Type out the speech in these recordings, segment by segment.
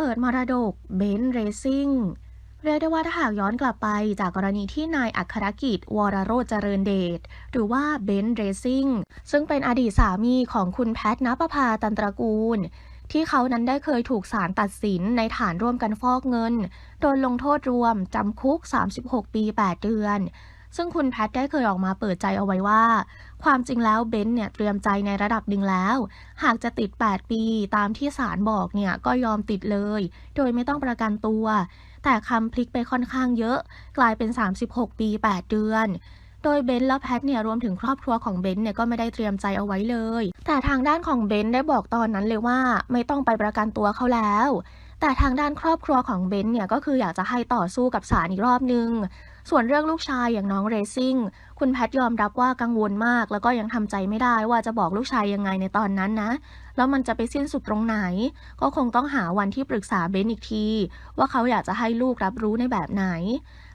เปิดมรดกเบนซ์เรซิ่งเรียกได้ว่าถ้าหากย้อนกลับไปจากกรณีที่นายอัครกิจ วรโรจเจริญเดช หรือว่าเบนซ์เรซิ่งซึ่งเป็นอดีตสามีของคุณแพทณปภาตันตระกูล ที่เขานั้นได้เคยถูกศาลตัดสินในฐานร่วมกันฟอกเงิน โดนลงโทษรวมจำคุก 36 ปี 8 เดือน ซึ่งคุณแพทได้เคยออกมาเปิดใจเอาไว้ว่า ความจริงแล้วเบนซ์เนี่ยเตรียมใจในระดับหนึ่งแล้ว หากจะติด 8 ปีตามที่ศาลบอกเนี่ยก็ยอมติดเลย โดยไม่ต้องประกันตัว แต่คำพลิกไปค่อนข้างเยอะ กลายเป็น 36 ปี 8 เดือนโดยเบนซ์และแพทเนี่ยรวมถึงครอบครัวของเบนซ์เนี่ยก็ไม่ได้เตรียมใจเอาไว้เลย แต่ทางด้านของเบนซ์ได้บอกตอนนั้นเลยว่า ไม่ต้องไปประกันตัวเขาแล้ว แต่ทางด้านครอบครัวของเบนซ์เนี่ยก็คืออยากจะให้ต่อสู้กับศาลอีกรอบนึง ส่วนเรื่องลูกชายอย่างน้องเรซิ่ง คุณแพทยอมรับว่ากังวลมาก แล้วก็ยังทำใจไม่ได้ว่าจะบอกลูกชายยังไงในตอนนั้นนะ แล้วมันจะไปสิ้นสุดตรงไหน ก็คงต้องหาวันที่ปรึกษาเบนซ์อีกที ว่าเขาอยากจะให้ลูกรับรู้ในแบบไหน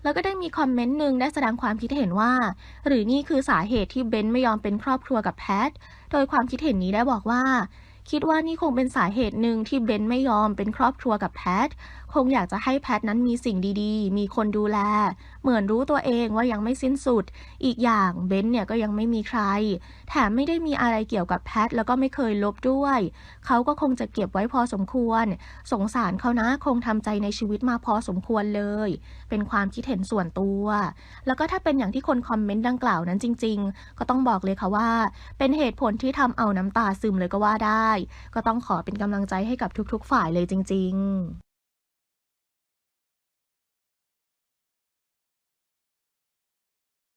แล้วก็ได้มีคอมเมนต์หนึ่งได้แสดงความคิดเห็นว่า หรือนี่คือสาเหตุที่เบนซ์ไม่ยอมเป็นครอบครัวกับแพท โดยความคิดเห็นนี้ได้บอกว่า คิดว่านี่คงเป็นสาเหตุหนึ่งที่เบนซ์ไม่ยอมเป็นครอบครัวกับแพท คงอยากจะให้แพทนั้นมีสิ่งดีๆ มีคนดูแล เหมือนรู้ตัวเองว่ายังไม่สิ้นสุด อีกอย่างเบนซ์เนี่ยก็ยังไม่มีใคร แถมไม่ได้มีอะไรเกี่ยวกับแพทแล้วก็ไม่เคยลบด้วย เขาก็คงจะเก็บไว้พอสมควร สงสารเขานะคงทำใจในชีวิตมาพอสมควรเลย เป็นความคิดเห็นส่วนตัว แล้วก็ถ้าเป็นอย่างที่คนคอมเมนต์ดังกล่าวนั้นจริง ๆ ก็ต้องบอกเลยค่ะว่า เป็นเหตุผลที่ทำเอาน้ำตาซึมเลยก็ว่าได้ก็ต้องขอเป็นกำลังใจให้กับทุกๆ ฝ่ายเลยจริง ๆ